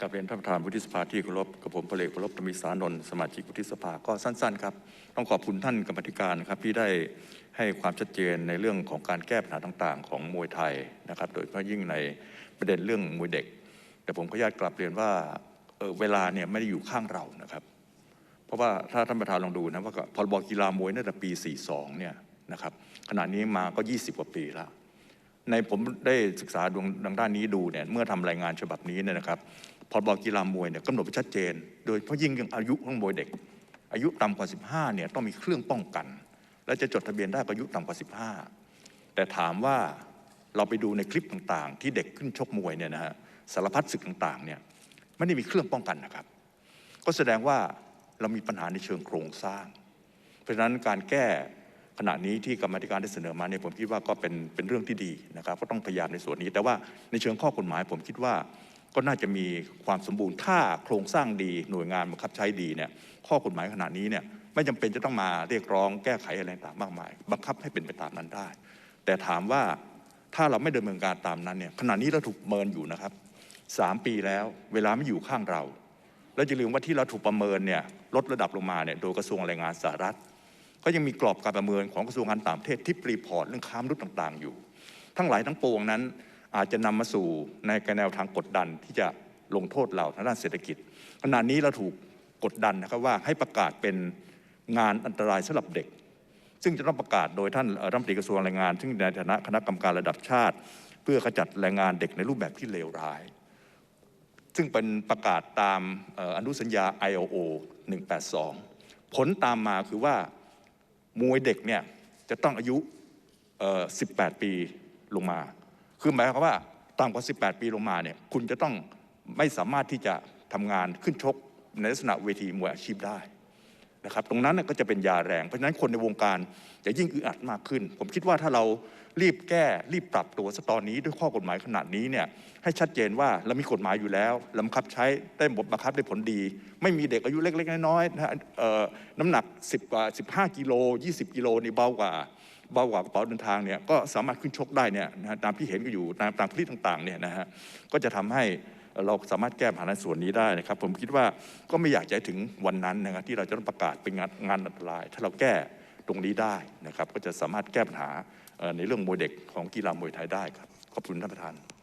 กับเรียนท่านประธานวุฒิสภาที่เคารพกับผมพลเอกพลบธรรมิสานนท์สมาชิกวุฒิสภาก็สั้นๆครับต้องขอบคุณท่านกรรมธิการครับที่ได้ให้ความชัดเจนในเรื่องของการแก้ปัญหาต่างๆ ของมวยไทยนะครับ โดยเฉพาะยิ่งในประเด็นเรื่องมวยเด็ก แต่ผมขออนุญาตกลับเรียนว่าเออเวลาเนี่ยไม่ได้อยู่ข้างเรานะครับ เพราะว่าถ้าท่านประธานลองดูนะว่าพรบกีฬามวยตั้งแต่ปี 42 เนี่ยนะครับขณะนี้มาก็ 20 กว่าปีแล้วในผมได้ศึกษาดวงดังด้านนี้ดูเนี่ยเมื่อทำรายงานฉบับนี้เนี่ยนะครับ พรบกีฬามวยเนี่ยกำหนดไว้ชัดเจน โดยเฉพาะยิ่งเรื่องอายุของมวยเด็ก อายุต่ำกว่า 15เนี่ยต้องมีเครื่องป้องกัน และจะจดทะเบียนได้ก็อายุต่ำกว่า 15 แต่ถามว่าเราไปดูในคลิปต่างๆ ที่เด็กขึ้นชกมวยเนี่ยนะฮะสารพัดศึกต่างๆเนี่ยไม่ได้มีเครื่องป้องกันนะครับ ก็แสดงว่าเรามีปัญหาในเชิงโครงสร้าง เพราะฉะนั้นการแก้ขณะนี้ที่กรรมธิการได้เสนอมาเนี่ยผมคิดว่าก็เป็นเป็นเรื่องที่ดีนะครับ ก็ต้องพยายามในส่วนนี้ แต่ว่าในเชิงข้อกฎหมายผมคิดว่า ก็น่าจะมีความสมบูรณ์ถ้าโครงสร้างดีหน่วยงานบังคับใช้ดีเนี่ยข้อกฎหมายขณะนี้เนี่ยไม่จำเป็นจะต้องมาเรียกร้องแก้ไขอะไรต่างมากมาย บังคับให้เป็นไปตามนั้นได้ แต่ถามว่าถ้าเราไม่ดำเนินการตามนั้นเนี่ยขณะนี้เราถูกเมินอยู่นะครับสามปีแล้วเวลาไม่อยู่ข้างเรา แล้วอย่าลืมว่าที่เราถูกประเมินเนี่ยลดระดับลงมาเนี่ยโดยกระทรวงแรงงานสหรัฐ ก็ยังมีกรอบการประเมินของกระทรวงการต่างประเทศที่รีพอร์ตเรื่องค้ามนุษย์ต่างๆ อยู่ ทั้งหลายทั้งปวงนั้น อาจจะนำมาสู่ในแนวทางกดดันที่จะลงโทษเราทางด้านเศรษฐกิจขณะนี้เราถูกกดดันนะครับว่าให้ประกาศเป็นงานอันตรายสำหรับเด็ก ซึ่งจะต้องประกาศโดยท่านรัฐมนตรีกระทรวงแรงงาน ซึ่งในฐานะคณะกรรมการระดับชาติ เพื่อขจัดแรงงานเด็กในรูปแบบที่เลวร้าย ซึ่งเป็นประกาศตามอนุสัญญา ILO 182 ผลตามมาคือว่ามวยเด็กเนี่ยจะต้องอายุ 18 ปีลงมา คือหมายความว่าต่ำกว่า 18 ปีลงมาเนี่ยคุณจะต้องไม่สามารถที่จะทำงานขึ้นชกในลักษณะเวทีมวยอาชีพได้ นะครับตรงนั้นก็จะเป็นยาแรง เพราะฉะนั้นคนในวงการจะยิ่งอึดอัดมากขึ้น ผมคิดว่าถ้าเรารีบแก้รีบปรับตัวซะตอนนี้ด้วยข้อกฎหมายขนาดนี้เนี่ยให้ชัดเจนว่าเรามีกฎหมายอยู่แล้วเราบังคับใช้ได้บทบังคับได้ผลดี ไม่มีเด็กอายุเล็ก ๆ น้อยๆนะน้ำหนัก 10กว่า15 กิโล 20 กิโลนี่เบากว่าเบากว่ากระเป๋าเดินทางเนี่ยก็สามารถขึ้นชกได้เนี่ยนะตามที่เห็นก็อยู่ตามตามคลิปต่างๆเนี่ยนะฮะก็จะทำให้ เราสามารถแก้ปัญหาในส่วนนี้ได้นะครับ ผมคิดว่าก็ไม่อยากจะถึงวันนั้นนะครับที่เราจะต้องประกาศเป็นงานงานอันตราย ถ้าเราแก้ตรงนี้ได้นะครับ ก็จะสามารถแก้ปัญหาในเรื่องมวยเด็กของกีฬามวยไทยได้ครับขอบคุณท่านประธาน